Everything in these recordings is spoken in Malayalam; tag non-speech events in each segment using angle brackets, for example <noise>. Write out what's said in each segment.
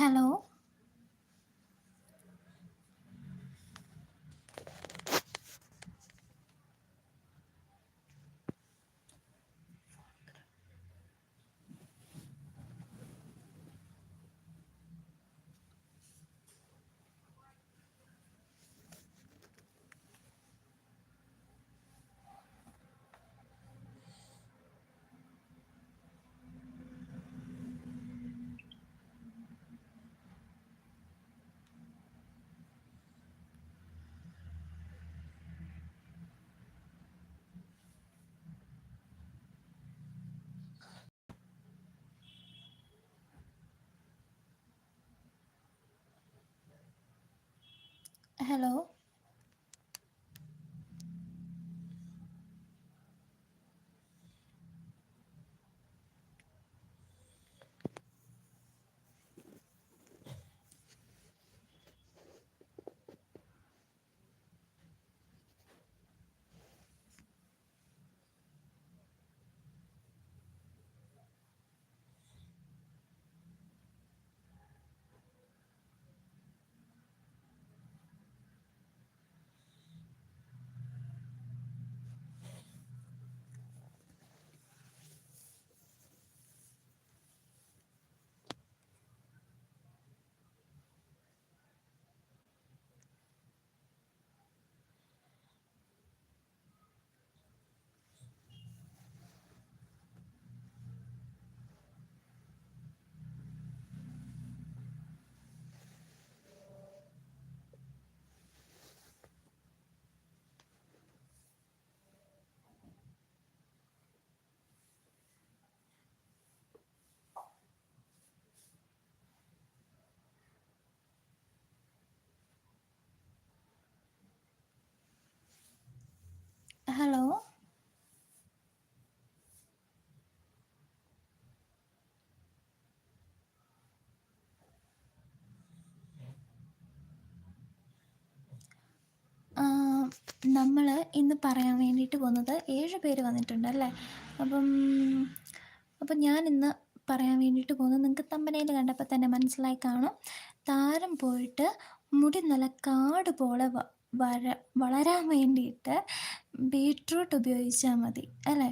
ഹലോ ഹലോ ഹലോ നമ്മൾ ഇന്ന് പറയാൻ വേണ്ടിയിട്ട് പോകുന്നത് ഏഴ് പേര് വന്നിട്ടുണ്ട് അല്ലേ? അപ്പം അപ്പം ഞാൻ ഇന്ന് പറയാൻ വേണ്ടിയിട്ട് പോകുന്നത് നിങ്ങൾക്ക് തമ്പനയിൽ കണ്ടപ്പോൾ തന്നെ മനസ്സിലായി കാണും. താരം പോയിട്ട് മുടി നല്ല കാട് പോലെ വര വളരാൻ വേണ്ടിയിട്ട് ബീട്രൂട്ട് ഉപയോഗിച്ചാൽ മതി അല്ലേ?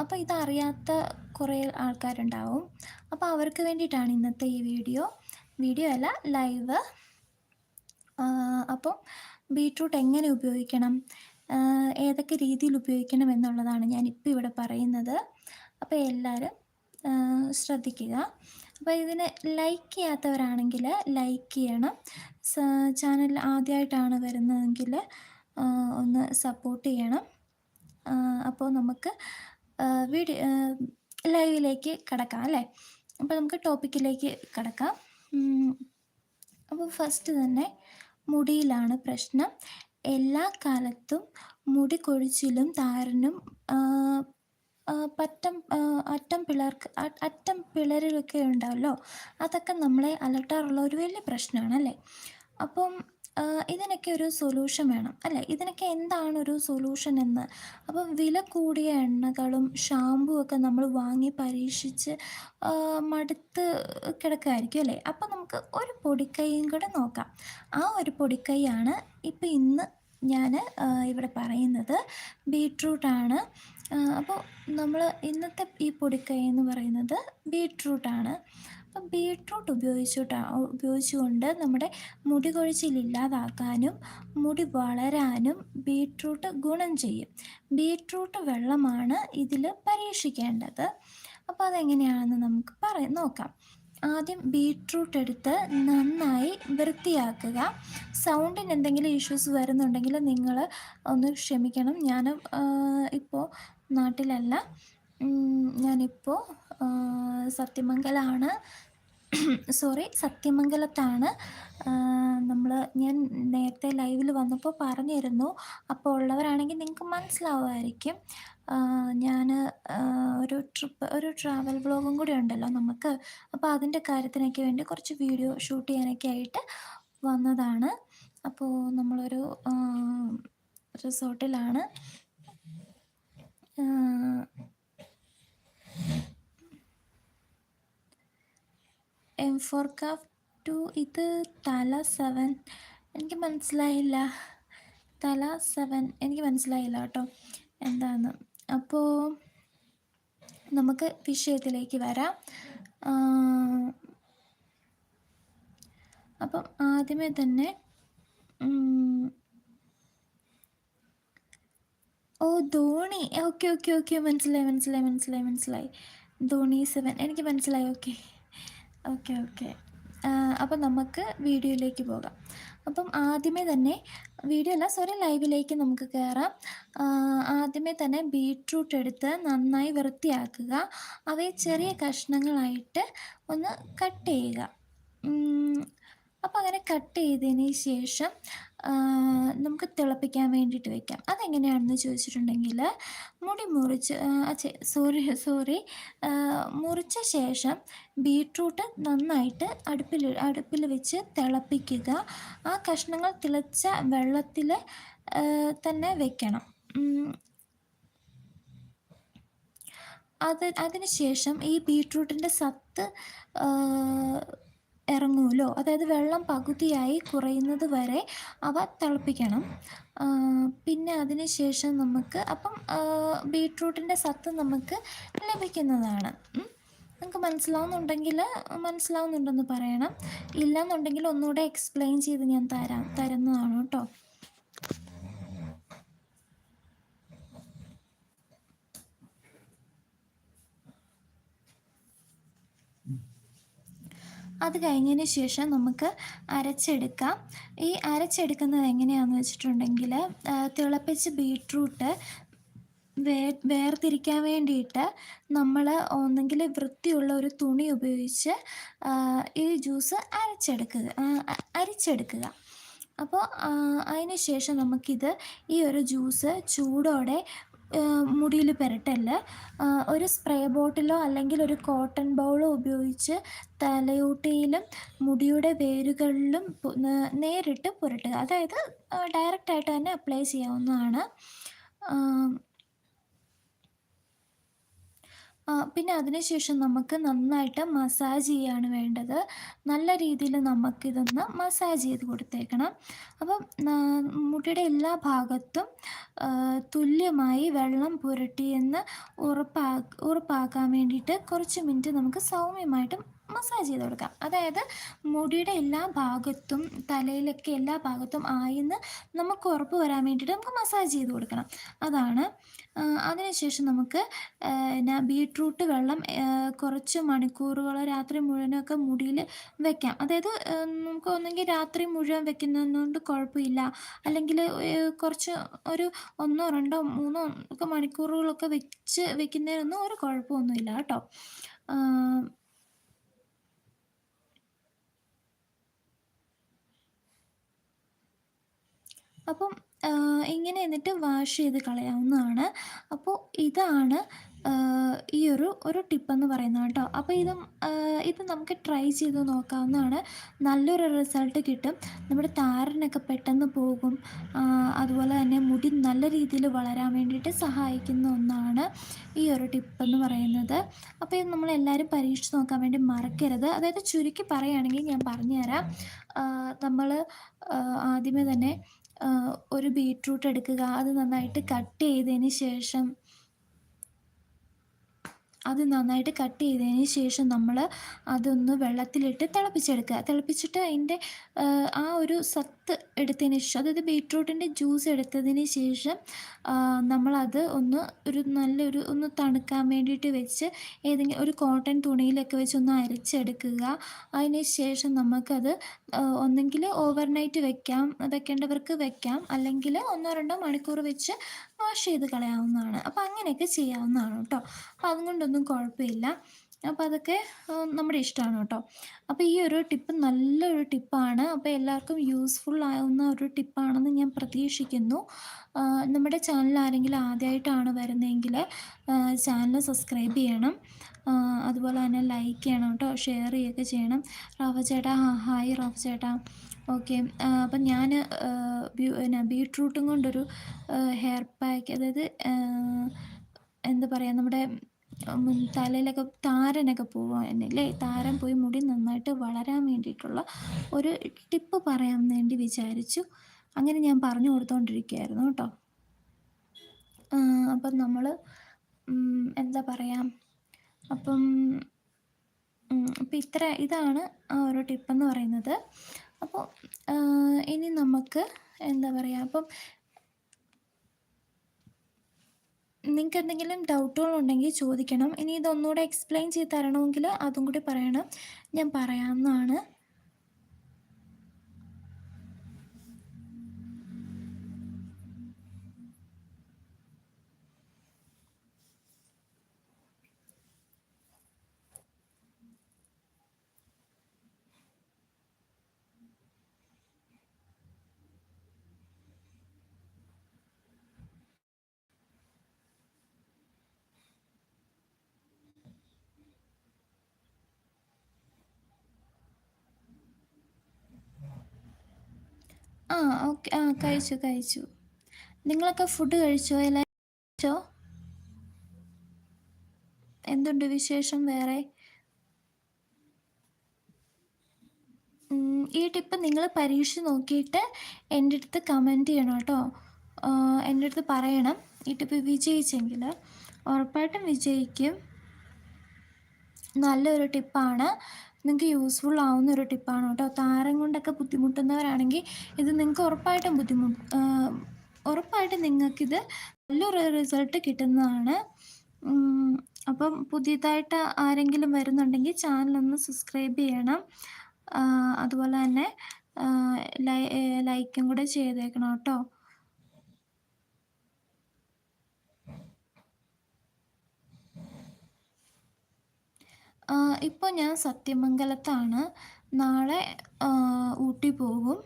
അപ്പോൾ ഇതറിയാത്ത കുറേ ആൾക്കാരുണ്ടാവും. അപ്പോൾ അവർക്ക് വേണ്ടിയിട്ടാണ് ഇന്നത്തെ ഈ വീഡിയോ. വീഡിയോ അല്ല ലൈവ്. അപ്പം ബീട്രൂട്ട് എങ്ങനെ ഉപയോഗിക്കണം? ഏതൊക്കെ രീതിയിൽ ഉപയോഗിക്കണം എന്നുള്ളതാണ് ഞാൻ ഞാനിപ്പോൾ ഇവിടെ പറയുന്നത്. അപ്പോൾ എല്ലാവരും ശ്രദ്ധിക്കുക. അപ്പോൾ ഇതിന് ലൈക്ക് ചെയ്യാത്തവരാണെങ്കിൽ ലൈക്ക് ചെയ്യണം. ചാനൽ ആദ്യമായിട്ടാണ് വരുന്നതെങ്കിൽ ഒന്ന് സപ്പോർട്ട് ചെയ്യണം. അപ്പോൾ നമുക്ക് വീഡിയോ ലൈവിലേക്ക് കിടക്കാം അല്ലേ? അപ്പോൾ നമുക്ക് ടോപ്പിക്കിലേക്ക് കിടക്കാം. അപ്പോൾ ഫസ്റ്റ് തന്നെ മുടിയിലാണ് പ്രശ്നം. എല്ലാ കാലത്തും മുടി കൊഴിച്ചിലും താരനും പറ്റം അറ്റം പിളർക്ക് അറ്റം പിളരലൊക്കെ ഉണ്ടാവല്ലോ അതൊക്കെ നമ്മളെ അലട്ടാറുള്ള ഒരു വലിയ പ്രശ്നമാണ് അല്ലേ അപ്പം ഇതിനൊക്കെ ഒരു സൊല്യൂഷൻ വേണം. അല്ലേ? ഇതിനൊക്കെ എന്താണ് ഒരു സൊല്യൂഷൻ എന്ന്? അപ്പം വില കൂടിയ എണ്ണകളും ഷാമ്പു ഒക്കെ നമ്മൾ വാങ്ങി പരീക്ഷിച്ച് മടുത്ത് കിടക്കുമായിരിക്കും അല്ലേ? അപ്പം നമുക്ക് ഒരു പൊടിക്കൈയും കൂടെ നോക്കാം. ആ ഒരു പൊടിക്കൈയാണ് ഇപ്പം ഇന്ന് ഞാൻ ഇവിടെ പറയുന്നത്. ബീട്രൂട്ടാണ് അപ്പോൾ നമ്മൾ ഇന്നത്തെ ഈ പൊടിക്കൈ എന്ന് പറയുന്നത് ബീട്രൂട്ടാണ് അപ്പം ബീട്രൂട്ട് ഉപയോഗിച്ചിട്ട് ഉപയോഗിച്ചുകൊണ്ട് നമ്മുടെ മുടി കൊഴിച്ചിൽ ഇല്ലാതാക്കാനും മുടി വളരാനും ബീട്രൂട്ട് ഗുണം ചെയ്യും. ബീട്രൂട്ട് വെള്ളമാണ് ഇതിൽ പരീക്ഷിക്കേണ്ടത്. അപ്പോൾ അതെങ്ങനെയാണെന്ന് നമുക്ക് പറയാം നോക്കാം. ആദ്യം ബീട്രൂട്ട് എടുത്ത് നന്നായി വൃത്തിയാക്കുക. സൗണ്ടിന് എന്തെങ്കിലും ഇഷ്യൂസ് വരുന്നുണ്ടെങ്കിൽ നിങ്ങൾ ഒന്ന് ക്ഷമിക്കണം. ഞാൻ ഇപ്പോൾ നാട്ടിലല്ല. ഞാനിപ്പോൾ സത്യമംഗലമാണ് <clears throat> സോറി സത്യമംഗലത്താണ്. നമ്മൾ ഞാൻ നേരത്തെ ലൈവിൽ വന്നപ്പോൾ പറഞ്ഞിരുന്നു. അപ്പോൾ ഉള്ളവരാണെങ്കിൽ നിങ്ങൾക്ക് മനസ്സിലാവുമായിരിക്കും. ഞാൻ ഒരു ട്രിപ്പ് ഒരു ട്രാവൽ വ്ളോഗും കൂടി ഉണ്ടല്ലോ നമുക്ക്. അപ്പോൾ അതിന്റെ കാര്യത്തിനൊക്കെ വേണ്ടി കുറച്ച് വീഡിയോ ഷൂട്ട് ചെയ്യാനൊക്കെ ആയിട്ട് വന്നതാണ്. അപ്പോൾ നമ്മളൊരു റിസോർട്ടിലാണ്. എം ഫോർ കാഫ് ടു ഇത് തല സെവൻ എനിക്ക് മനസ്സിലായില്ല. തല സെവൻ എനിക്ക് മനസ്സിലായില്ല കേട്ടോ. എന്താണ് അപ്പോൾ നമുക്ക് വിഷയത്തിലേക്ക് വരാം. അപ്പം ആദ്യമേ തന്നെ ഓ ധോണി. Okay okay okay. മനസ്സിലായി മനസ്സിലായി മനസ്സിലായി മനസ്സിലായി. ധോണി സെവൻ എനിക്ക് മനസ്സിലായി ഓക്കെ. Okay okay. അപ്പം നമുക്ക് വീഡിയോയിലേക്ക് പോകാം. അപ്പം ആദ്യമേ തന്നെ വീഡിയോ അല്ല സോറി ലൈവിലേക്ക് നമുക്ക് കയറാം ആദ്യമേ തന്നെ ബീട്രൂട്ട് എടുത്ത് നന്നായി വൃത്തിയാക്കുക. അവയെ ചെറിയ കഷ്ണങ്ങളായിട്ട് ഒന്ന് കട്ട് ചെയ്യുക. അപ്പോൾ അങ്ങനെ കട്ട് ചെയ്തതിന് ശേഷം നമുക്ക് തിളപ്പിക്കാൻ വേണ്ടിയിട്ട് വെക്കാം. അതെങ്ങനെയാണെന്ന് ചോദിച്ചിട്ടുണ്ടെങ്കിൽ മുടി മുറിച്ച് സോറി സോറി മുറിച്ച ശേഷം ബീട്രൂട്ട് നന്നായിട്ട് അടുപ്പിൽ അടുപ്പിൽ വെച്ച് തിളപ്പിക്കുക. ആ കഷ്ണങ്ങൾ തിളച്ച വെള്ളത്തിൽ തന്നെ വെക്കണം. അത് അതിനുശേഷം ഈ ബീട്രൂട്ടിന്റെ സത്ത് ഇറങ്ങുമല്ലോ? അതായത് വെള്ളം പകുതിയായി കുറയുന്നത് വരെ അവ തിളപ്പിക്കണം. പിന്നെ അതിന് ശേഷം നമുക്ക് അപ്പം ബീട്രൂട്ടിന്റെ സത്ത് നമുക്ക് ലഭിക്കുന്നതാണ്. നിങ്ങൾക്ക് മനസ്സിലാവുന്നുണ്ടെങ്കിൽ മനസ്സിലാവുന്നുണ്ടെന്ന് പറയണം. ഇല്ലയെന്നുണ്ടെങ്കിൽ ഒന്നുകൂടെ എക്സ്പ്ലെയിൻ ചെയ്ത് ഞാൻ തരാം തരുന്നതാണ് കേട്ടോ. അത് കഴിഞ്ഞതിന് ശേഷം നമുക്ക് അരച്ചെടുക്കാം. ഈ അരച്ചെടുക്കുന്നത് എങ്ങനെയാണെന്ന് വെച്ചിട്ടുണ്ടെങ്കിൽ തിളപ്പിച്ച് ബീട്രൂട്ട് വേ വേർതിരിക്കാൻ വേണ്ടിയിട്ട് നമ്മൾ ഒന്നെങ്കിൽ വൃത്തിയുള്ള ഒരു തുണി ഉപയോഗിച്ച് ഈ ജ്യൂസ് അരച്ചെടുക്കുക അരിച്ചെടുക്കുക. അപ്പോൾ അതിന് ശേഷം നമുക്കിത് ഈ ഒരു ജ്യൂസ് ചൂടോടെ മുടിയിൽ പുരട്ടല്ല. ഒരു സ്പ്രേ ബോട്ടിലോ അല്ലെങ്കിൽ ഒരു കോട്ടൺ ബൗളോ ഉപയോഗിച്ച് തലയോട്ടിയിലും മുടിയുടെ വേരുകളിലും നേരിട്ട് പുരട്ടുക. അതായത് ഡയറക്റ്റായിട്ട് തന്നെ അപ്ലൈ ചെയ്യാവുന്നതാണ്. പിന്നെ അതിനുശേഷം നമുക്ക് നന്നായിട്ട് മസാജ് ചെയ്യാണ് വേണ്ടത്. നല്ല രീതിയിൽ നമുക്കിതൊന്ന് മസാജ് ചെയ്ത് കൊടുത്തേക്കണം. അപ്പം മുടിയുടെ എല്ലാ ഭാഗത്തും തുല്യമായി വെള്ളം പുരട്ടിയെന്ന് ഉറപ്പാ ഉറപ്പാക്കാൻ വേണ്ടിയിട്ട് കുറച്ച് മിനിറ്റ് നമുക്ക് സൗമ്യമായിട്ട് മസാജ് ചെയ്ത് കൊടുക്കാം. അതായത് മുടിയുടെ എല്ലാ ഭാഗത്തും തലയിലൊക്കെ എല്ലാ ഭാഗത്തും ആയിന്ന് നമുക്ക് ഉറപ്പ് വരാൻ വേണ്ടിയിട്ട് നമുക്ക് മസാജ് ചെയ്ത് കൊടുക്കണം. അതാണ് അതിനുശേഷം നമുക്ക് എന്നാ ബീട്രൂട്ട് വെള്ളം കുറച്ച് മണിക്കൂറുകൾ രാത്രി മുഴുവനൊക്കെ മുടിയിൽ വെക്കാം. അതായത് നമുക്ക് ഒന്നെങ്കിൽ രാത്രി മുഴുവൻ വെക്കുന്നതുകൊണ്ട് കുഴപ്പമില്ല. അല്ലെങ്കിൽ കുറച്ച് ഒരു ഒന്നോ രണ്ടോ മൂന്നോ ഒക്കെ മണിക്കൂറുകളൊക്കെ വെച്ച് വെക്കുന്നതിനൊന്നും ഒരു കുഴപ്പമൊന്നുമില്ല കേട്ടോ. അപ്പം ഇങ്ങനെ എന്നിട്ട് വാഷ് ചെയ്ത് കളയാവുന്നതാണ്. അപ്പോൾ ഇതാണ് ഈ ഒരു ഒരു ടിപ്പെന്ന് പറയുന്നത് കേട്ടോ. അപ്പോൾ ഇതും ഇത് നമുക്ക് ട്രൈ ചെയ്ത് നോക്കാവുന്നതാണ്. നല്ലൊരു റിസൾട്ട് കിട്ടും. നമ്മുടെ താരനൊക്കെ പെട്ടെന്ന് പോകും. അതുപോലെ തന്നെ മുടി നല്ല രീതിയിൽ വളരാൻ വേണ്ടിയിട്ട് സഹായിക്കുന്ന ഒന്നാണ് ഈ ഒരു ടിപ്പെന്ന് പറയുന്നത്. അപ്പോൾ ഇത് നമ്മളെല്ലാവരും പരീക്ഷിച്ച് നോക്കാൻ വേണ്ടി മറക്കരുത്. അതായത് ചുരുക്കി പറയുകയാണെങ്കിൽ ഞാൻ പറഞ്ഞുതരാം. നമ്മൾ ആദ്യമേ തന്നെ ഒരു ബീട്രൂട്ട് എടുക്കുക അത് നന്നായിട്ട് കട്ട് ചെയ്തതിന് ശേഷം അത് നന്നായിട്ട് കട്ട് ചെയ്തതിന് ശേഷം നമ്മൾ അതൊന്ന് വെള്ളത്തിലിട്ട് തിളപ്പിച്ചെടുക്കുക. തിളപ്പിച്ചിട്ട് അതിന്റെ ആ ഒരു സത്ത് എടുത്തതിന് ശേഷം അതായത് ബീട്രൂട്ടിന്റെ ജ്യൂസ് എടുത്തതിന് ശേഷം നമ്മളത് ഒന്ന് ഒരു നല്ലൊരു ഒന്ന് തണുക്കാൻ വേണ്ടിയിട്ട് വെച്ച് ഏതെങ്കിലും ഒരു കോട്ടൺ തുണിയിലൊക്കെ വെച്ച് ഒന്ന് അരച്ചെടുക്കുക. അതിന് ശേഷം നമുക്കത് ഒന്നെങ്കിൽ ഓവർനൈറ്റ് വെക്കാം വെക്കേണ്ടവർക്ക് വെക്കാം. അല്ലെങ്കിൽ ഒന്നോ രണ്ടോ മണിക്കൂർ വെച്ച് വാഷ് ചെയ്ത് കളയാവുന്നതാണ്. അപ്പോൾ അങ്ങനെയൊക്കെ ചെയ്യാവുന്നതാണ് കേട്ടോ. അപ്പോൾ അതുകൊണ്ടൊന്നും കുഴപ്പമില്ല. അപ്പോൾ അതൊക്കെ നമ്മുടെ ഇഷ്ടമാണ് കേട്ടോ. അപ്പോൾ ഈ ഒരു ടിപ്പ് നല്ലൊരു ടിപ്പാണ്. അപ്പോൾ എല്ലാവർക്കും യൂസ്ഫുൾ ആവുന്ന ഒരു ടിപ്പാണെന്ന് ഞാൻ പ്രതീക്ഷിക്കുന്നു. നമ്മുടെ ചാനൽ ആരെങ്കിലും ആദ്യമായിട്ടാണ് വരുന്നതെങ്കിൽ ചാനൽ സബ്സ്ക്രൈബ് ചെയ്യണം. അതുപോലെ തന്നെ ലൈക്ക് ചെയ്യണം കേട്ടോ. ഷെയർ ചെയ്യുകയൊക്കെ ചെയ്യണം. റാഫ ചേട്ടാ ഹായ് റാഫ ചേട്ടാ. ഓക്കെ. അപ്പം ഞാൻ പിന്നെ ബീട്രൂട്ടും കൊണ്ടൊരു ഹെയർ പാക്ക് അതായത് എന്താ പറയുക നമ്മുടെ തലയിലൊക്കെ താരനൊക്കെ പോവാനില്ലേ താരൻ പോയി മുടി നന്നായിട്ട് വളരാൻ വേണ്ടിയിട്ടുള്ള ഒരു ടിപ്പ് പറയാൻ വേണ്ടി വിചാരിച്ചു. അങ്ങനെ ഞാൻ പറഞ്ഞു കൊടുത്തോണ്ടിരിക്കുകയായിരുന്നു കേട്ടോ. അപ്പം നമ്മൾ എന്താ പറയുക അപ്പം അപ്പം ഇത്ര ഇതാണ് ആ ഒരു ടിപ്പെന്ന് പറയുന്നത്. അപ്പോൾ ഇനി നമുക്ക് എന്താ പറയുക അപ്പം നിങ്ങൾക്ക് എന്തെങ്കിലും ഡൗട്ടുകൾ ഉണ്ടെങ്കിൽ ചോദിക്കണം. ഇനി ഇതൊന്നുകൂടെ എക്സ്പ്ലെയിൻ ചെയ്ത് തരണമെങ്കിൽ അതും കൂടി പറയണം. ഞാൻ പറയാവുന്നതാണ്. ആ ഓക്കെ. ആ കഴിച്ചു കഴിച്ചു. നിങ്ങളൊക്കെ ഫുഡ് കഴിച്ചോ? എല്ലാം കഴിച്ചോ? എന്തുണ്ട് വിശേഷം വേറെ? ഈ ടിപ്പ് നിങ്ങൾ പരീക്ഷിച്ച് നോക്കിയിട്ട് എന്റെ അടുത്ത് കമന്റ് ചെയ്യണം കേട്ടോ. എന്റെ അടുത്ത് പറയണം. ഈ ടിപ്പ് വിജയിച്ചെങ്കിൽ ഉറപ്പായിട്ടും വിജയിക്കും. നല്ലൊരു ടിപ്പാണ് നിങ്ങൾക്ക് യൂസ്ഫുൾ ആവുന്ന ഒരു ടിപ്പാണ് കേട്ടോ. താരം കൊണ്ടൊക്കെ ബുദ്ധിമുട്ടുന്നവരാണെങ്കിൽ ഇത് നിങ്ങൾക്ക് ഉറപ്പായിട്ടും ബുദ്ധിമുട്ട് ഉറപ്പായിട്ടും നിങ്ങൾക്കിത് നല്ലൊരു റിസൾട്ട് കിട്ടുന്നതാണ്. അപ്പം പുതിയതായിട്ട് ആരെങ്കിലും വരുന്നുണ്ടെങ്കിൽ ചാനലൊന്ന് സബ്സ്ക്രൈബ് ചെയ്യണം. അതുപോലെ തന്നെ ലൈക്കും കൂടെ ചെയ്തേക്കണം കേട്ടോ. ഇപ്പോൾ ഞാൻ സത്യമംഗലത്താണ്. നാളെ ഊട്ടി പോകും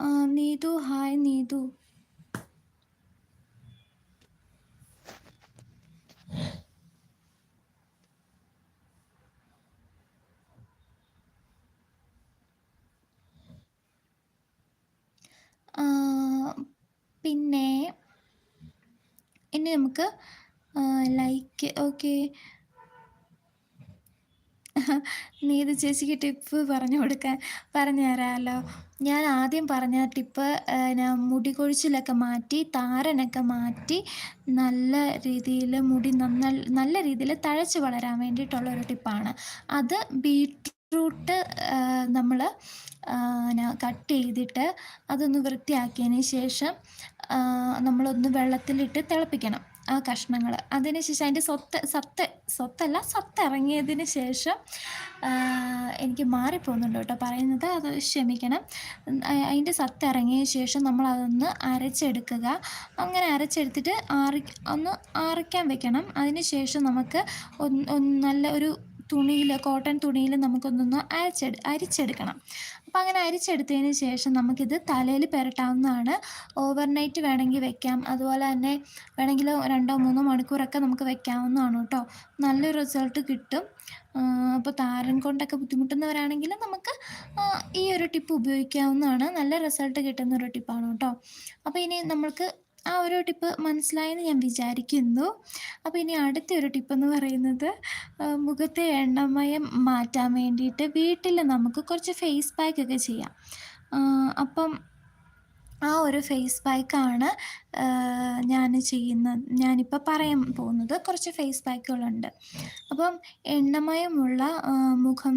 ആ, നീതു ഹായ് നീതു. പിന്നെ ഇനി നമുക്ക് ലൈക്ക് ഓക്കെ നീത് ചേച്ചിക്ക് ടിപ്പ് പറഞ്ഞു കൊടുക്കാൻ പറഞ്ഞു തരാമല്ലോ ഞാൻ ആദ്യം പറഞ്ഞ ടിപ്പ് ഞാൻ മുടി കൊഴിച്ചിലൊക്കെ മാറ്റി താരനൊക്കെ മാറ്റി നല്ല രീതിയിൽ മുടി നന്ന നല്ല രീതിയിൽ തഴച്ച് വളരാൻ വേണ്ടിയിട്ടുള്ള ഒരു ടിപ്പാണ്. അത് ബീട്രൂട്ട് നമ്മൾ കട്ട് ചെയ്തിട്ട് അതൊന്ന് വൃത്തിയാക്കിയതിന് ശേഷം നമ്മളൊന്ന് വെള്ളത്തിലിട്ട് തിളപ്പിക്കണം. ആ കഷ്ണങ്ങൾ അതിന് ശേഷം അതിന്റെ സ്വത്ത് സത്ത് സ്വത്തല്ല സത്ത് ഇറങ്ങിയതിന് ശേഷം എനിക്ക് മാറിപ്പോകുന്നുണ്ട് കേട്ടോ. പറയുന്നത് അത് ക്ഷമിക്കണം. അതിന്റെ സത്ത് ഇറങ്ങിയ ശേഷം നമ്മൾ അതൊന്ന് അരച്ചെടുക്കുക. അങ്ങനെ അരച്ചെടുത്തിട്ട് ആറി ഒന്ന് ആറിക്കാൻ വെക്കണം. അതിന് ശേഷം നമുക്ക് നല്ല ഒരു തുണിയിൽ കോട്ടൺ തുണിയിൽ നമുക്കൊന്നൊന്ന് അരച്ചെടു അരിച്ചെടുക്കണം. അപ്പോൾ അങ്ങനെ അരിച്ചെടുത്തതിന് ശേഷം നമുക്കിത് തലയിൽ പുരട്ടാവുന്നതാണ്. ഓവർനൈറ്റ് വേണമെങ്കിൽ വെക്കാം. അതുപോലെ തന്നെ വേണമെങ്കിൽ രണ്ടോ മൂന്നോ മണിക്കൂറൊക്കെ നമുക്ക് വെക്കാവുന്നതാണ് കേട്ടോ. നല്ലൊരു റിസൾട്ട് കിട്ടും. അപ്പോൾ താരൻ കൊണ്ടൊക്കെ ബുദ്ധിമുട്ടുന്നവരാണെങ്കിൽ നമുക്ക് ഈ ഒരു ടിപ്പ് ഉപയോഗിക്കാവുന്നതാണ്. നല്ല റിസൾട്ട് കിട്ടുന്ന ഒരു ടിപ്പാണ് കേട്ടോ. അപ്പോൾ ഇനി നമ്മൾക്ക് ആ ഒരു ടിപ്പ് മനസ്സിലായെന്ന് ഞാൻ വിചാരിക്കുന്നു. അപ്പോൾ ഇനി അടുത്ത ഒരു ടിപ്പ് എന്ന് പറയുന്നത് മുഖത്തെ എണ്ണമയം മാറ്റാൻ വേണ്ടിയിട്ട് വീട്ടിൽ നമുക്ക് കുറച്ച് ഫേസ് പാക്ക് ഒക്കെ ചെയ്യാം. അപ്പം ആ ഒരു ഫേസ് പാക്കാണ് ഞാൻ ചെയ്യുന്ന ഞാനിപ്പോൾ പറയാൻ പോകുന്നത് കുറച്ച് ഫേസ് പാക്കുകളുണ്ട് അപ്പം എണ്ണമയമുള്ള മുഖം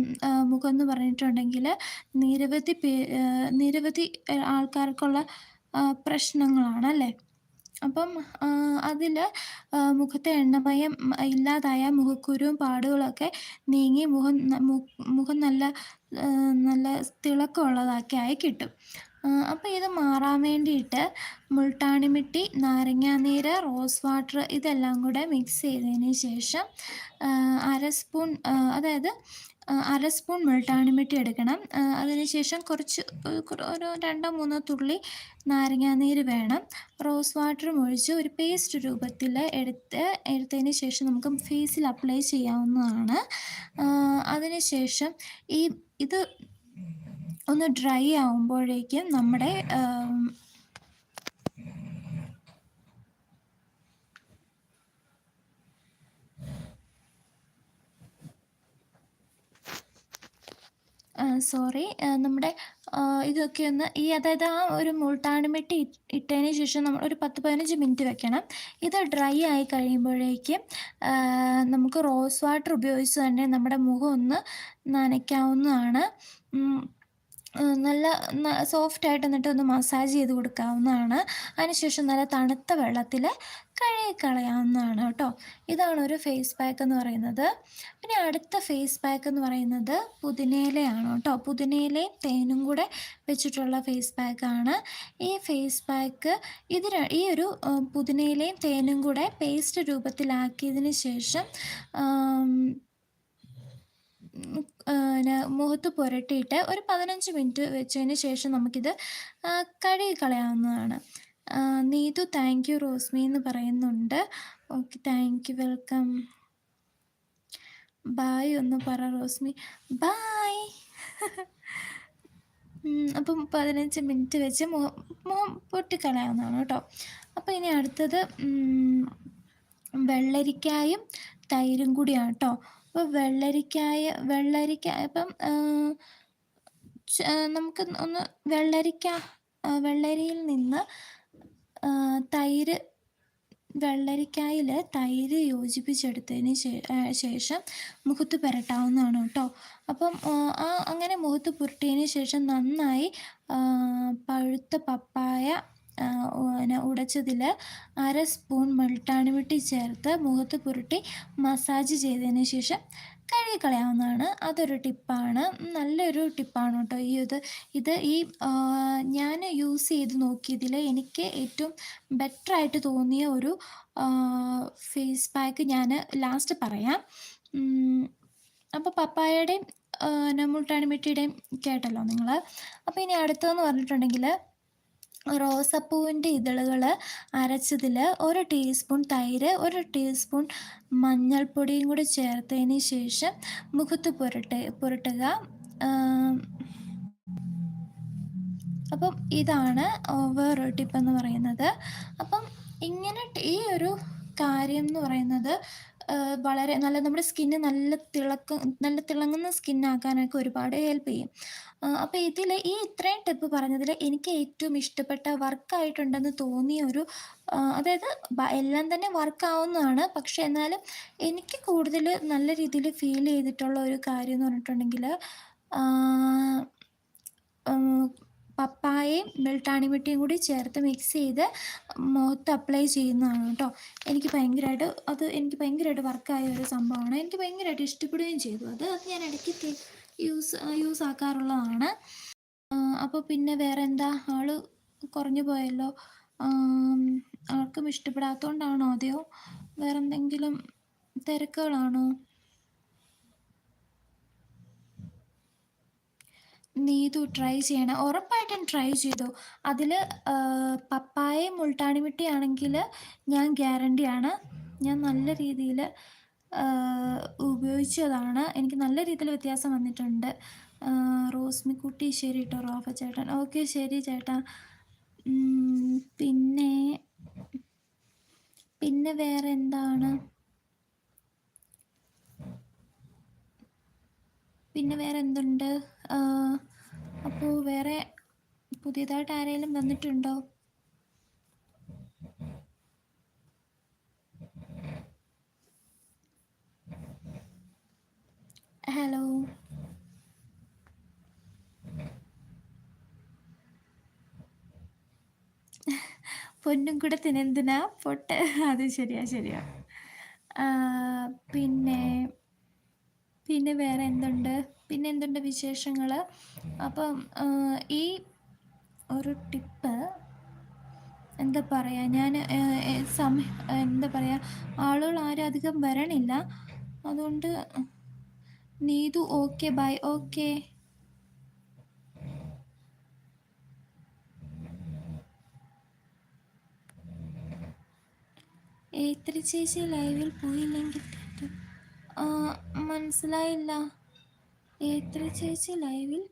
മുഖം എന്ന് പറഞ്ഞിട്ടുണ്ടെങ്കിൽ നിരവധി പേ നിരവധി ആൾക്കാർക്കുള്ള പ്രശ്നങ്ങളാണ് അല്ലേ? അപ്പം അതിൽ മുഖത്തെ എണ്ണമയം ഇല്ലാതായ മുഖക്കുരുവും പാടുകളൊക്കെ നീങ്ങി മുഖം മുഖം നല്ല നല്ല തിളക്കമുള്ളതൊക്കെ ആയി കിട്ടും അപ്പോൾ ഇത് മാറാൻ വേണ്ടിയിട്ട് മുൾട്ടാണിമിട്ടി നാരങ്ങാനീര് റോസ് വാട്ടർ ഇതെല്ലാം കൂടെ മിക്സ് ചെയ്തതിന് ശേഷം അര സ്പൂൺ അതായത് അര സ്പൂൺ മുൾട്ടാണിമിട്ടി എടുക്കണം. അതിനുശേഷം കുറച്ച് ഒരു രണ്ടോ മൂന്നോ തുള്ളി നാരങ്ങാനീര് വേണം. റോസ് വാട്ടറും ഒഴിച്ച് ഒരു പേസ്റ്റ് രൂപത്തിൽ എടുത്ത് എടുത്തതിന് ശേഷം നമുക്ക് ഫേസിൽ അപ്ലൈ ചെയ്യാവുന്നതാണ്. അതിനുശേഷം ഈ ഇത് ഒന്ന് ഡ്രൈ ആവുമ്പോഴേക്കും നമ്മുടെ സോറി. നമ്മുടെ ഇതൊക്കെ ഒന്ന് ഈ അതായത് ആ ഒരു മുൾട്ടാണിമെട്ടി ഇട്ടതിന് ശേഷം നമ്മൾ ഒരു പത്ത് പതിനഞ്ച് മിനിറ്റ് വെക്കണം. ഇത് ഡ്രൈ ആയി കഴിയുമ്പോഴേക്കും നമുക്ക് റോസ് വാട്ടർ ഉപയോഗിച്ച് തന്നെ നമ്മുടെ മുഖം ഒന്ന് നനയ്ക്കാവുന്നതാണ്. നല്ല സോഫ്റ്റ് ആയിട്ട് എന്നിട്ട് ഒന്ന് മസാജ് ചെയ്ത് കൊടുക്കാവുന്നതാണ്. അതിനുശേഷം നല്ല തണുത്ത വെള്ളത്തിൽ കഴുകി കളയാവുന്നതാണ് കേട്ടോ. ഇതാണ് ഒരു ഫേസ് പാക്ക് എന്ന് പറയുന്നത്. പിന്നെ അടുത്ത ഫേസ് പാക്ക് എന്ന് പറയുന്നത് പുതിനയിലയാണ് കേട്ടോ. പുതിനയിലയും തേനും കൂടെ വെച്ചിട്ടുള്ള ഫേസ് പാക്കാണ് ഈ ഫേസ് പാക്ക് ഇത് ഈ ഒരു പുതിനയിലയും തേനും കൂടെ പേസ്റ്റ് രൂപത്തിലാക്കിയതിന് ശേഷം മുഖത്ത് പുരട്ടിയിട്ട് ഒരു പതിനഞ്ച് മിനിറ്റ് വെച്ചതിന് ശേഷം നമുക്കിത് കഴുകി കളയാവുന്നതാണ്. നീതു താങ്ക് യു റോസ്മി എന്ന് പറയുന്നുണ്ട്. Okay thank you welcome bye ഒന്ന് പറ റോസ്മി. ബായ് <laughs> അപ്പം പതിനഞ്ച് മിനിറ്റ് വെച്ച് മുഖം മുഖം പൊട്ടിക്കളയാവുന്നതാണ് കേട്ടോ. അപ്പോൾ ഇനി അടുത്തത് വെള്ളരിക്കായും തൈരും കൂടിയാണ് കേട്ടോ. അപ്പോൾ വെള്ളരിക്കായ വെള്ളരിക്ക ഇപ്പം നമുക്ക് ഒന്ന് വെള്ളരിക്ക വെള്ളരിയിൽ നിന്ന് തൈര് വെള്ളരിക്കായിൽ തൈര് യോജിപ്പിച്ചെടുത്തതിന് ശേഷം മുഖത്ത് പുരട്ടാവുന്നതാണ് കേട്ടോ. അപ്പം ആ അങ്ങനെ മുഖത്ത് പുരട്ടിയതിന് ശേഷം നന്നായി പഴുത്ത പപ്പായ പിന്നെ ഉടച്ചതിൽ അര സ്പൂൺ മുൾട്ടാണിമിട്ടി ചേർത്ത് മുഖത്ത് പുരട്ടി മസാജ് ചെയ്തതിന് ശേഷം കഴുകിക്കളയാവുന്നതാണ്. അതൊരു ടിപ്പാണ്. നല്ലൊരു ടിപ്പാണ് കേട്ടോ ഈ ഇത്. ഇത് ഈ ഞാൻ യൂസ് ചെയ്ത് നോക്കിയതിൽ എനിക്ക് ഏറ്റവും ബെറ്ററായിട്ട് തോന്നിയ ഒരു ഫേസ് പാക്ക് ഞാൻ ലാസ്റ്റ് പറയാം. അപ്പോൾ പപ്പായയുടെയും മുൾട്ടാണിമിട്ടിയുടെയും കേട്ടല്ലോ നിങ്ങൾ. അപ്പോൾ ഇനി അടുത്തതെന്ന് പറഞ്ഞിട്ടുണ്ടെങ്കിൽ റോസപ്പൂവിന്റെ ഇതളുകൾ അരച്ചതിൽ ഒരു ടീസ്പൂൺ തൈര് ഒരു ടീസ്പൂൺ മഞ്ഞൾപ്പൊടിയും കൂടി ചേർത്തതിന് ശേഷം മുഖത്ത് പുരട്ട് പുരട്ടുക. അപ്പം ഇതാണ് ഓവർ ടിപ്പ് എന്ന് പറയുന്നത്. അപ്പം ഇങ്ങനെ ഈ ഒരു കാര്യം എന്ന് പറയുന്നത് വളരെ നല്ല നമ്മുടെ സ്കിന്ന് നല്ല തിളക്കം നല്ല തിളങ്ങുന്ന സ്കിന്നാക്കാനൊക്കെ ഒരുപാട് ഹെൽപ്പ് ചെയ്യും. അപ്പോൾ ഇതിൽ ഈ ഇത്രയും ടിപ്പ് പറഞ്ഞതിൽ എനിക്ക് ഏറ്റവും ഇഷ്ടപ്പെട്ട വർക്കായിട്ടുണ്ടെന്ന് തോന്നിയ ഒരു അതായത് എല്ലാം തന്നെ വർക്കാവുന്നതാണ്. പക്ഷേ എന്നാലും എനിക്ക് കൂടുതൽ നല്ല രീതിയിൽ ഫീൽ ചെയ്തിട്ടുള്ള ഒരു കാര്യം എന്ന് പറഞ്ഞിട്ടുണ്ടെങ്കിൽ പപ്പായയും മിൾട്ടാണിമിട്ടിയും കൂടി ചേർത്ത് മിക്സ് ചെയ്ത് മുഖത്ത് അപ്ലൈ ചെയ്യുന്നതാണ് കേട്ടോ. എനിക്ക് ഭയങ്കരമായിട്ട് അത് എനിക്ക് ഭയങ്കരമായിട്ട് വർക്കായ ഒരു സംഭവമാണ്. എനിക്ക് ഭയങ്കരമായിട്ട് ഇഷ്ടപ്പെടുകയും ചെയ്തു. അത് അത് ഞാൻ ഇടയ്ക്ക് യൂസ് യൂസ് ആക്കാറുള്ളതാണ്. അപ്പോൾ പിന്നെ വേറെ എന്താ ആൾ കുറഞ്ഞു പോയല്ലോ. ആർക്കും ഇഷ്ടപ്പെടാത്തതുകൊണ്ടാണോ അതെയോ? വേറെന്തെങ്കിലും തിരക്കുകളാണോ? നീതു ട്രൈ ചെയ്യണം. ഉറപ്പായിട്ടും ട്രൈ ചെയ്തു. അതിൽ പപ്പായയും മുൾട്ടാണിമിട്ടി ആണെങ്കിൽ ഞാൻ ഗ്യാരണ്ടിയാണ് ഞാൻ നല്ല രീതിയിൽ ഉപയോഗിച്ചതാണ്. എനിക്ക് നല്ല രീതിയിൽ വ്യത്യാസം വന്നിട്ടുണ്ട്. റോസ്മിക്കുട്ടി ശരി കേട്ടോ റോഫ ചേട്ടൻ. ഓക്കെ ശരി ചേട്ടാ. പിന്നെ പിന്നെ വേറെ എന്താണ് പിന്നെ വേറെ എന്തുണ്ട് അപ്പോൾ വേറെ പുതിയതായിട്ട് ആരെങ്കിലും വന്നിട്ടുണ്ടോ? ഹലോ. പൊന്നും കൂടെ തിനെന്തിനാ പൊട്ട്. അത് ശരിയാ ശരിയാ. പിന്നെ പിന്നെ വേറെ എന്തുണ്ട്? പിന്നെ എന്തുണ്ട് വിശേഷങ്ങൾ അപ്പം ഈ ഒരു ടിപ്പ് എന്താ പറയുക ഞാൻ സമ എന്താ പറയുക ആളുകൾ ആരും അധികം വരണില്ല. അതുകൊണ്ട് നീതു ഓക്കെ ബൈ ഓക്കെ. ഏത്രി ചേച്ചി ലൈവിൽ പോയില്ലെങ്കിൽ മനസ്സിലായില്ല. എത്ര ചേച്ചി ലൈവിൽ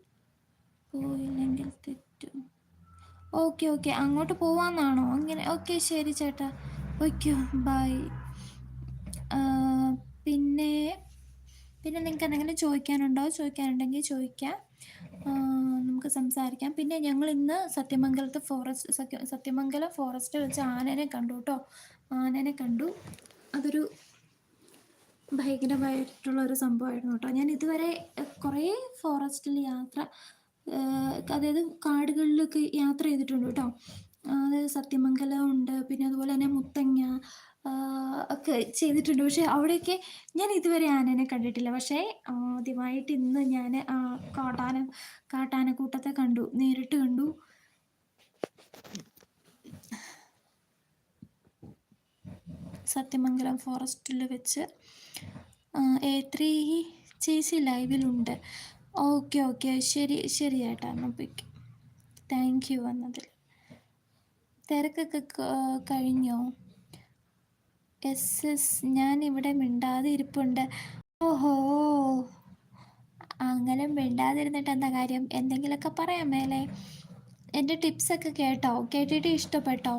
പോയില്ലെങ്കിൽ തെറ്റും. Okay okay. അങ്ങോട്ട് പോവാന്നാണോ? അങ്ങനെ ഓക്കെ ശരി ചേട്ടാ. Okay bye. പിന്നെ പിന്നെ നിങ്ങൾക്ക് എന്തെങ്കിലും ചോദിക്കാനുണ്ടോ? ചോദിക്കാനുണ്ടെങ്കിൽ ചോദിക്കാം. നമുക്ക് സംസാരിക്കാം. പിന്നെ ഞങ്ങൾ ഇന്ന് സത്യമംഗലത്ത് ഫോറസ്റ്റ് സത്യ സത്യമംഗലം ഫോറസ്റ്റ് വെച്ച് ആനനെ കണ്ടു കേട്ടോ. ആനനെ കണ്ടു. അതൊരു ഭയങ്കരമായിട്ടുള്ള ഒരു സംഭവമായിരുന്നു കേട്ടോ. ഞാൻ ഇതുവരെ കുറേ ഫോറസ്റ്റിൽ യാത്ര അതായത് കാടുകളിലൊക്കെ യാത്ര ചെയ്തിട്ടുണ്ട് കേട്ടോ. അതായത് സത്യമംഗലം ഉണ്ട് പിന്നെ അതുപോലെ തന്നെ മുത്തങ്ങ ഒക്കെ ചെയ്തിട്ടുണ്ട്. പക്ഷേ അവിടെയൊക്കെ ഞാൻ ഇതുവരെ ആനനെ കണ്ടിട്ടില്ല. പക്ഷേ ആദ്യമായിട്ട് ഇന്ന് ഞാൻ കാട്ടാന കാട്ടാനക്കൂട്ടത്തെ കണ്ടു നേരിട്ട് കണ്ടു. സത്യമംഗലം ഫോറസ്റ്റിൽ വെച്ച് എ ത്രീ ചേച്ചി ലൈവിലുണ്ട്. ഓക്കെ ഓക്കെ ശരി ശരി ചേട്ടാ എന്നാൽ താങ്ക് യു വന്നതിൽ. തിരക്കൊക്കെ കഴിഞ്ഞോ എസ് എസ് ഞാൻ ഇവിടെ മിണ്ടാതെ ഇരിപ്പുണ്ട് ഓഹോ അങ്ങനെ മിണ്ടാതിരുന്നിട്ട് എന്താ കാര്യം? എന്തെങ്കിലുമൊക്കെ പറയാം മേലെ. എന്റെ ടിപ്സൊക്കെ കേട്ടോ? കേട്ടിട്ട് ഇഷ്ടപ്പെട്ടോ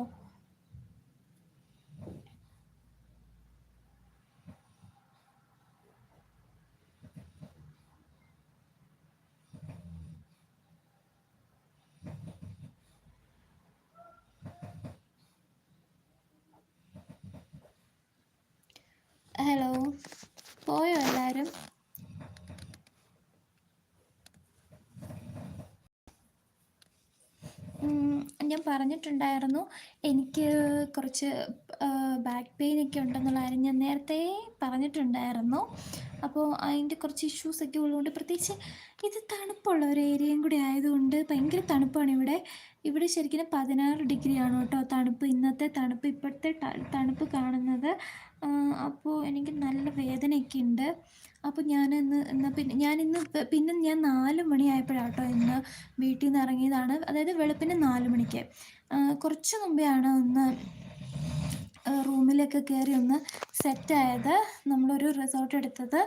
ഹലോ പോയോ എല്ലാവരും ഞാൻ പറഞ്ഞിട്ടുണ്ടായിരുന്നു എനിക്ക് കുറച്ച് ബാക്ക് പെയിൻ ഒക്കെ ഉണ്ടെന്നുള്ള കാര്യം ഞാൻ നേരത്തെ പറഞ്ഞിട്ടുണ്ടായിരുന്നു. അപ്പോൾ അതിന്റെ കുറച്ച് ഇഷ്യൂസൊക്കെ ഉള്ളതുകൊണ്ട് പ്രത്യേകിച്ച് ഇത് തണുപ്പുള്ള ഒരു ഏരിയയും കൂടി ആയതുകൊണ്ട് ഭയങ്കര തണുപ്പാണ് ഇവിടെ. ഇവിടെ ശരിക്കും പതിനാറ് ഡിഗ്രിയാണ് കേട്ടോ തണുപ്പ്. ഇന്നത്തെ തണുപ്പ് ഇപ്പോഴത്തെ തണുപ്പ് കാണുന്നത്. അപ്പോൾ എനിക്ക് നല്ല വേദനയൊക്കെ ഉണ്ട് അപ്പോൾ ഞാൻ ഇന്ന് എന്നാൽ പിന്നെ ഞാനിന്ന് പിന്നെ ഞാൻ നാല് മണിയായപ്പോഴാണ് കേട്ടോ ഇന്ന് വീട്ടിൽ നിന്ന് ഇറങ്ങിയതാണ്. അതായത് വെളുപ്പിന് നാല് മണിക്ക്. കുറച്ച് ആണ് ഒന്ന് റൂമിലൊക്കെ കയറി ഒന്ന് സെറ്റായത്. നമ്മളൊരു റിസോർട്ട് എടുത്തത്.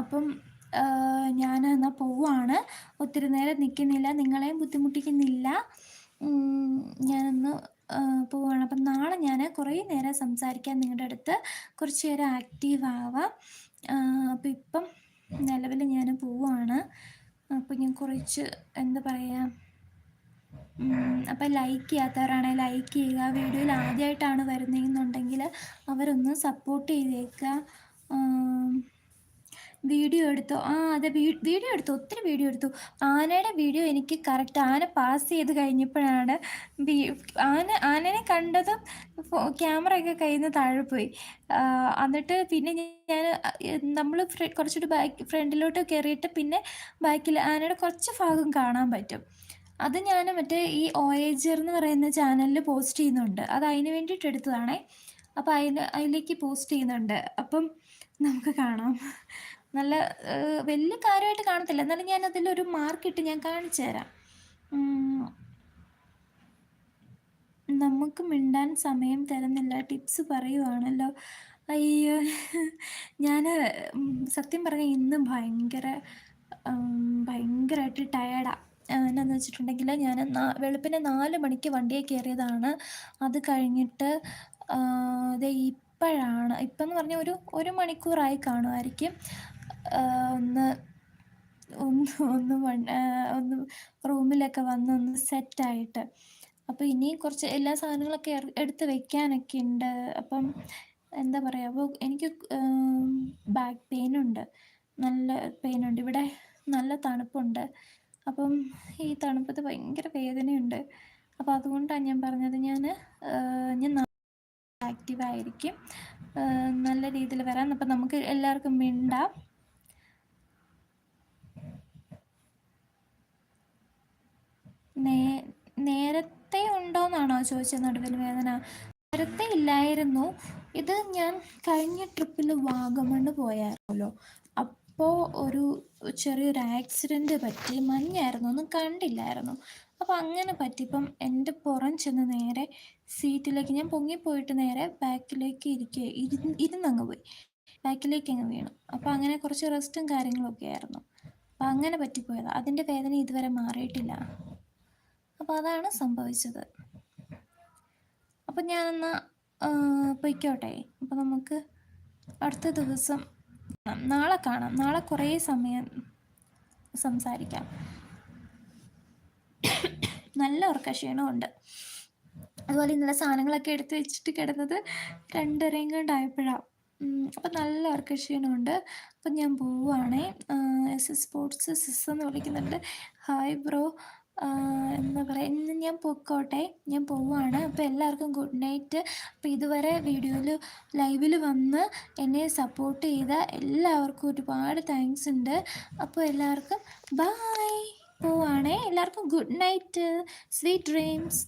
അപ്പം ഞാൻ എന്നാൽ പോവാണ്. ഒത്തിരി നേരം നിൽക്കുന്നില്ല നിങ്ങളെയും ബുദ്ധിമുട്ടിക്കുന്നില്ല ഉം, ഞാനൊന്ന് ആ, പോവാണ് അപ്പം നാളെ ഞാൻ നേരം സംസാരിക്കാൻ നിങ്ങളുടെ അടുത്ത് കുറച്ച് നേരം ആക്റ്റീവ് ആവാം. അപ്പം ഇപ്പം നിലവിൽ ഞാൻ പോവാണ്. അപ്പം ഞാൻ കുറച്ച് എന്താ പറയുക അപ്പം ലൈക്ക് ചെയ്യാത്തവരാണെങ്കിൽ ലൈക്ക് ചെയ്യുക വീഡിയോയിൽ ആദ്യമായിട്ടാണ് വരുന്നതെന്നുണ്ടെങ്കിൽ അവരൊന്ന് സപ്പോർട്ട് ചെയ്തേക്കുക. വീഡിയോ എടുത്തു? ആ അതെ വീഡിയോ എടുത്തു? ഒത്തിരി വീഡിയോ എടുത്തു. ആനയുടെ വീഡിയോ എനിക്ക് കറക്റ്റ് ആന പാസ് ചെയ്ത് കഴിഞ്ഞപ്പോഴാണ് ആന ആനനെ കണ്ടതും ഒക്കെ കയ്യിൽ നിന്ന് താഴെ പോയി. എന്നിട്ട് പിന്നെ ഞാൻ നമ്മൾ കുറച്ചുകൂടി ബാക്ക് ഫ്രണ്ടിലോട്ട് കയറിയിട്ട് പിന്നെ ബാക്കിൽ ആനയുടെ കുറച്ച് ഭാഗം കാണാൻ പറ്റും. അത് ഞാൻ മറ്റേ ഈ ഓയേജർ എന്ന് പറയുന്ന ചാനലിൽ പോസ്റ്റ് ചെയ്യുന്നുണ്ട്. അത് അതിന് വേണ്ടിയിട്ട് എടുത്തതാണേ. അപ്പോൾ അതിന് അതിലേക്ക് പോസ്റ്റ് ചെയ്യുന്നുണ്ട്. അപ്പം നമുക്ക് കാണാം. നല്ല വലിയ കാര്യമായിട്ട് കാണത്തില്ല. എന്നാലും ഞാൻ അതിലൊരു മാർക്കിട്ട് ഞാൻ കാണിച്ചു തരാം. നമുക്ക് മിണ്ടാൻ സമയം തരുന്നില്ല. ടിപ്സ് പറയുവാണല്ലോ. അയ്യോ. ഞാൻ സത്യം പറഞ്ഞാൽ ഇന്ന് ഭയങ്കര ഭയങ്കരമായിട്ട് ടയേർഡാണ് എന്നാന്ന് വെച്ചിട്ടുണ്ടെങ്കിൽ ഞാൻ വെളുപ്പിനെ നാല് മണിക്ക് വണ്ടിയെ കയറിയതാണ്. അത് കഴിഞ്ഞിട്ട് ഇത് ഇപ്പോഴാണ്. ഇപ്പം എന്ന് പറഞ്ഞാൽ ഒരു ഒരു മണിക്കൂറായി കാണുമായിരിക്കും ഒന്ന് ഒന്ന് ഒന്ന് ഒന്ന് റൂമിലൊക്കെ വന്ന് ഒന്ന് സെറ്റായിട്ട്. അപ്പോൾ ഇനിയും കുറച്ച് എല്ലാ സാധനങ്ങളൊക്കെ എടുത്ത് വെക്കാനൊക്കെ ഉണ്ട് അപ്പം എന്താ പറയുക അപ്പോൾ എനിക്ക് ബാക്ക് പെയിനുണ്ട്. നല്ല പെയിനുണ്ട്. ഇവിടെ നല്ല തണുപ്പുണ്ട്. അപ്പം ഈ തണുപ്പത്ത് ഭയങ്കര വേദനയുണ്ട്. അപ്പോൾ അതുകൊണ്ടാണ് ഞാൻ പറഞ്ഞത് ഞാൻ ഞാൻ ആക്റ്റീവായിരിക്കും. നല്ല രീതിയിൽ വരാം അപ്പം നമുക്ക് എല്ലാവർക്കും മിണ്ടാം. നേ നേരത്തെ ഉണ്ടോയെന്നാണോ ചോദിച്ചത് നടുവിൽ വേദന. നേരത്തെ ഇല്ലായിരുന്നു. ഇത് ഞാൻ കഴിഞ്ഞ ട്രിപ്പിൽ വാഗമണ് പോയായിരുന്നല്ലോ അപ്പോൾ ഒരു ചെറിയൊരു ആക്സിഡന്റ് പറ്റി മഞ്ഞായിരുന്നു ഒന്നും കണ്ടില്ലായിരുന്നു. അപ്പോൾ അങ്ങനെ പറ്റിയപ്പം എന്റെ പുറം ചെന്ന് നേരെ സീറ്റിലേക്ക് ഞാൻ പൊങ്ങിപ്പോയിട്ട് നേരെ ബാക്കിലേക്ക് ഇരിക്കുക ഇരുന്ന് ഇരുന്നങ്ങ് പോയി. ബാക്കിലേക്ക് അങ്ങ് വീണു. അപ്പോൾ അങ്ങനെ കുറച്ച് റെസ്റ്റും കാര്യങ്ങളൊക്കെ ആയിരുന്നു. അപ്പോൾ അങ്ങനെ പറ്റിപ്പോയതാണ് അതിന്റെ വേദന ഇതുവരെ മാറിയിട്ടില്ല. അപ്പോൾ അതാണ് സംഭവിച്ചത്. അപ്പം ഞാനെന്നാൽ പൊയ്ക്കോട്ടെ. അപ്പോൾ നമുക്ക് അടുത്ത ദിവസം നാളെ കാണാം. നാളെ കുറേ സമയം സംസാരിക്കാം. നല്ല ഉറക്ക ക്ഷീണമുണ്ട് അതുപോലെ ഇന്നലെ സാധനങ്ങളൊക്കെ എടുത്ത് വെച്ചിട്ട് കിടന്നത് രണ്ടരയും കണ്ടായപ്പോഴാണ് അപ്പം നല്ല ഉറക്ക ക്ഷീണമുണ്ട് അപ്പം ഞാൻ പോവുകയാണേ എസ് എസ് സ്പോർട്സ് സിസ് എന്ന് വിളിക്കുന്നുണ്ട്. Hi bro. എന്താ പറയുക ഇന്ന് ഞാൻ പൊക്കോട്ടെ ഞാൻ പോവുകയാണ് അപ്പോൾ എല്ലാവർക്കും ഗുഡ് നൈറ്റ്. അപ്പോൾ ഇതുവരെ വീഡിയോയിൽ ലൈവിൽ വന്ന് എന്നെ സപ്പോർട്ട് ചെയ്ത എല്ലാവർക്കും ഒരുപാട് താങ്ക്സ് ഉണ്ട്. അപ്പോൾ എല്ലാവർക്കും ബായ് പോവാണേ. എല്ലാവർക്കും ഗുഡ് നൈറ്റ്. Sweet dreams.